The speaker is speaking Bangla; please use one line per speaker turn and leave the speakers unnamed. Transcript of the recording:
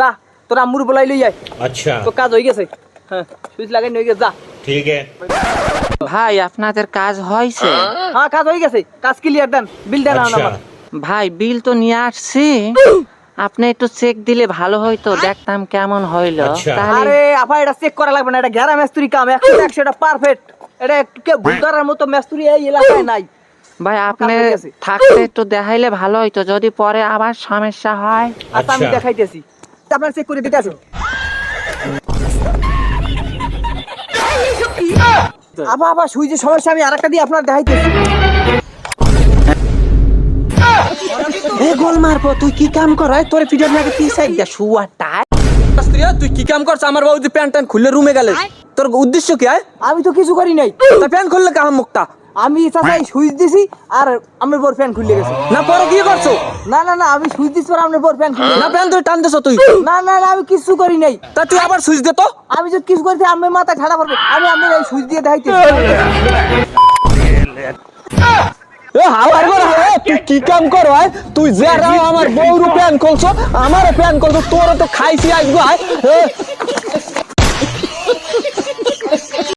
যা তোর বলাই লই
আচ্ছা।
তো কাজ গেছে। হ্যাঁ সুইচ লাগাই যা।
ঠিক
ভাই আপনাদের কাজ
হ্যাঁ কাজ গেছে। কাজ ক্লিয়ার দেন বিল দেন আমার
ভাই বিল তো নিয়ে আসছি। আপনি একটু চেক দিলে ভালো হইতো। দেখতাম কেমন হইল।
আচ্ছা।
আরে আপা এটা চেক করা লাগবে না। এটা ঘেরা মেস্তুরি কাম। একশো এটা পারফেক্ট এটা কে ভুল মতো মেস্তুরি এই এলাকায় নাই।
ভাই আপনি থাকতে একটু দেখাইলে ভালো হইতো। যদি পরে আবার সমস্যা হয়?
আচ্ছা আমি
আচ্ছা।
দেখাইতেছি। আপনার চেক করে দিতে আসুন। আপা আপা সুইচের সমস্যা আমি আরেকটা দিয়ে আপনার দেখাইতেছি।
এ গোল মারবো তুই কি কাম করাই তোর ভিডিও লাগে কি সাইড দে শুয়াটা।
তুই কি কাম করছ? আমার বউ যে প্যান্ট ট্যান্ট খুলে রুমে গেলে তোর উদ্দেশ্য কি
আমি তো কিছু করি নাই।
তা প্যান্ট খুললে কাহাম মুখটা?
আমি চাচাই সুইচ দিছি আর আমার বোর ফ্যান খুলে গেছে।
না পরে কি করছ?
না না না আমি সুইচ দিছি পর আপনার বোর ফ্যান খুলে
না প্যান্ট তুই টান দিছ তুই।
না না না আমি কিছু করি নাই।
তা তুই আবার সুইচ দে তো।
আমি যদি কিছু করি আমি মাথা ঠাড়া পড়বে। আমি আমি এই সুইচ দিয়ে
হাওয়া তুই কি কাম কর তুই যে আমার বউর প্যান্ট খুলছো আমার প্যান্ট খুলছো তোর তো খাইছি আসব